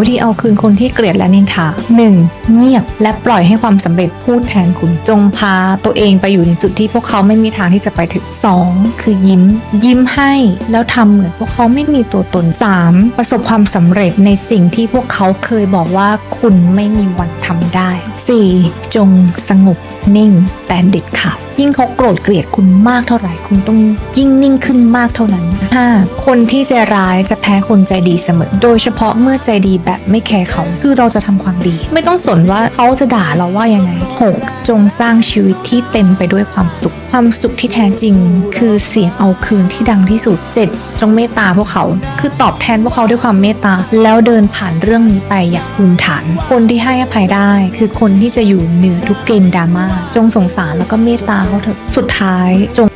วิธีเอาคืนคนที่เกลียดและนินทา 1. เงียบและปล่อยให้ความสำเร็จพูดแทนคุณ จงพาตัวเองไปอยู่ในจุดที่พวกเขาไม่มีทางที่จะไปถึง 2. คือยิ้ม ยิ้มให้แล้วทำเหมือนพวกเขาไม่มีตัวตน 3. ประสบความสำเร็จในสิ่งที่พวกเขาเคยบอกว่าคุณไม่มีวันทำได้ 4. จงสงบนิ่งแต่เด็ดขาดยิ่งเขาโกรธเกลียดคุณมากเท่าไหร่คุณต้องยิ่งนิ่งขึ้นมากเท่านั้น 5. คนที่ใจร้ายจะแพ้คนใจดีเสมอ โดยเฉพาะเมื่อใจดีแบบไม่แคร์เขา คือเราจะทำความดี ไม่ต้องสนว่าเขาจะด่าเราว่ายังไง 6. จงสร้างชีวิตที่เต็มไปด้วยความสุข ความสุขที่แท้จริง คือเสียงเอาคืนที่ดังที่สุด 7. จงเมตตาพวกเขา คือตอบแทนพวกเขาด้วยความเมตตา แล้วเดินผ่านเรื่องนี้ไปอย่างภูมิฐาน คนที่ให้อภัยได้ คือคนที่จะอยู่เหนือทุกเกมดราม่าจงส่งสารแล้วก็เมตตาเขาเถอะสุดท้ายจง